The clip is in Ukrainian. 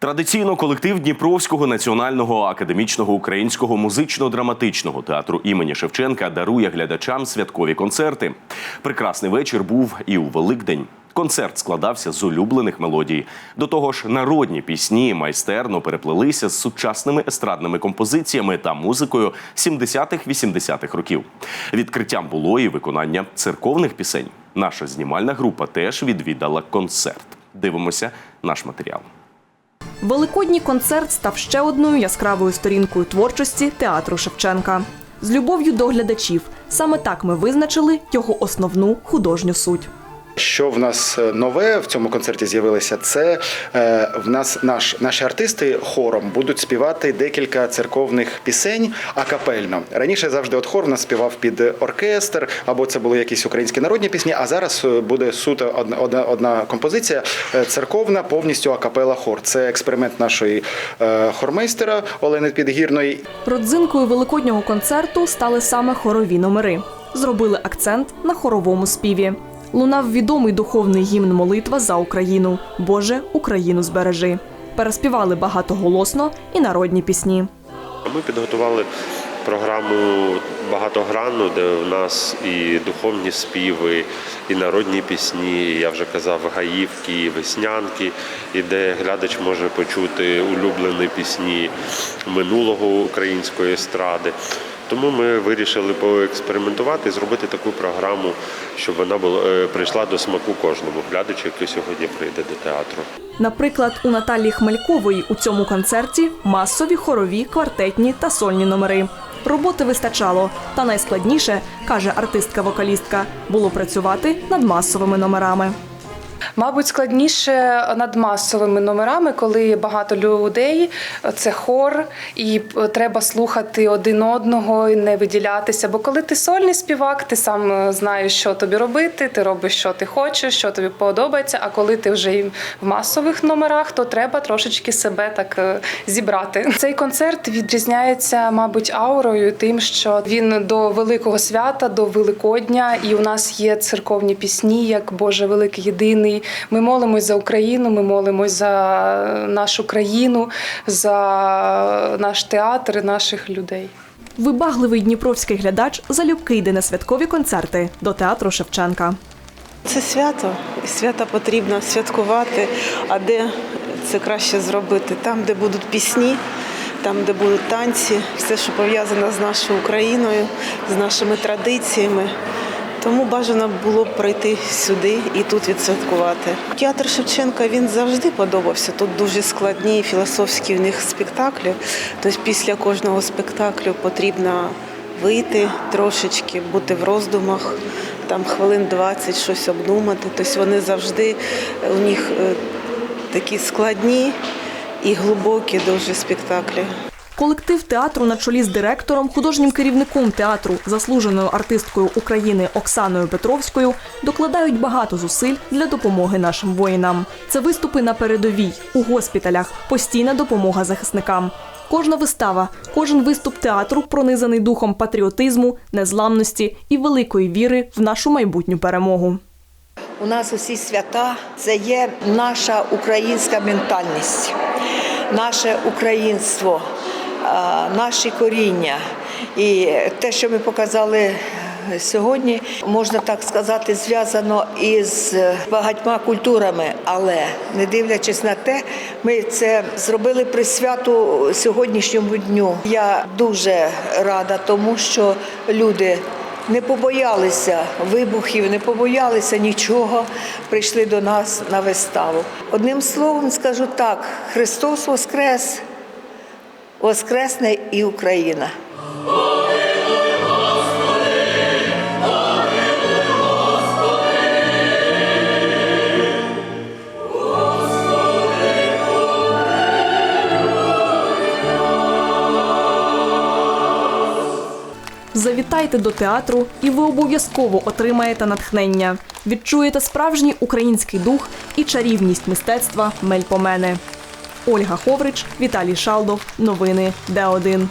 Традиційно колектив Дніпровського національного академічного українського музично-драматичного театру імені Шевченка дарує глядачам святкові концерти. Прекрасний вечір був і у Великдень. Концерт складався з улюблених мелодій. До того ж, народні пісні майстерно переплелися з сучасними естрадними композиціями та музикою 70-х-80-х років. Відкриттям було і виконання церковних пісень. Наша знімальна група теж відвідала концерт. Дивимося наш матеріал. Великодній концерт став ще одною яскравою сторінкою творчості театру Шевченка. З любов'ю до глядачів. Саме так ми визначили його основну художню суть. Що в нас е, нове в цьому концерті з'явилося? Це е, в нас наш наші артисти хором будуть співати декілька церковних пісень акапельно. Раніше завжди от хор в нас співав під оркестр, або це були якісь українські народні пісні. А зараз е, буде суто одна одна, одна композиція церковна, повністю акапела хор. Це експеримент нашої хормейстера Олени Підгірної. Родзинкою великоднього концерту стали саме хорові номери. Зробили акцент на хоровому співі. Лунав відомий духовний гімн молитва за Україну. Боже, Україну збережи. Переспівали багатоголосно і народні пісні. Ми підготували програму багатогранну, де у нас і духовні співи, і народні пісні. Я вже казав, гаївки, і веснянки, і де глядач може почути улюблені пісні минулого української естради. Тому ми вирішили поекспериментувати і зробити таку програму, щоб вона була е, прийшла до смаку кожному глядачу, який сьогодні прийде до театру. Наприклад, у Наталії Хмелькової у цьому концерті масові хорові, квартетні та сольні номери. Роботи вистачало, та найскладніше, каже артистка-вокалістка, було працювати над масовими номерами. Мабуть, складніше над масовими номерами, коли багато людей, це хор, і треба слухати один одного і не виділятися. Бо коли ти сольний співак, ти сам е, знаєш, що тобі робити, ти робиш, що ти хочеш, що тобі подобається. А коли ти вже в масових номерах, то треба трошечки себе так е, зібрати. Цей концерт відрізняється, мабуть, аурою, тим, що він до великого свята, до Великодня, і у нас є церковні пісні, як Боже великий єдиний. Ми молимось за Україну, ми молимось за нашу країну, за наш театр, і наших людей. Вибагливий дніпровський глядач залюбки йде на святкові концерти до театру Шевченка. Це свято, і свято потрібно святкувати. А де це краще зробити? Там, де будуть пісні, там, де будуть танці, все, що пов'язано з нашою Україною, з нашими традиціями. Тому бажано було б прийти сюди і тут відсвяткувати. Театр Шевченка він завжди подобався. Тут дуже складні філософські в них спектаклі. Тобто після кожного спектаклю потрібно вийти трошечки, бути в роздумах, там хвилин 20 щось обдумати. Тобто вони завжди у них е, такі складні і глибокі дуже спектаклі. Колектив театру на чолі з директором, художнім керівником театру, заслуженою артисткою України Оксаною Петровською докладають багато зусиль для допомоги нашим воїнам. Це виступи на передовій, у госпіталях, постійна допомога захисникам. Кожна вистава, кожен виступ театру пронизаний духом патріотизму, незламності і великої віри в нашу майбутню перемогу. У нас усі свята це є наша українська ментальність, наше українство, наші коріння. І те, що ми показали сьогодні, можна так сказати, зв'язано із багатьма культурами, але не дивлячись на те, ми це зробили при святу сьогоднішньому дню. Я дуже рада тому, що люди не побоялися вибухів, не побоялися нічого, прийшли до нас на виставу. Одним словом скажу так: Христос Воскрес, Воскресне і Україна. Завітайте до театру, і ви обов'язково отримаєте натхнення. Відчуєте справжній український дух і чарівність мистецтва Мельпомени. Ольга Ховрич, Віталій Шалдов. Новини Д1.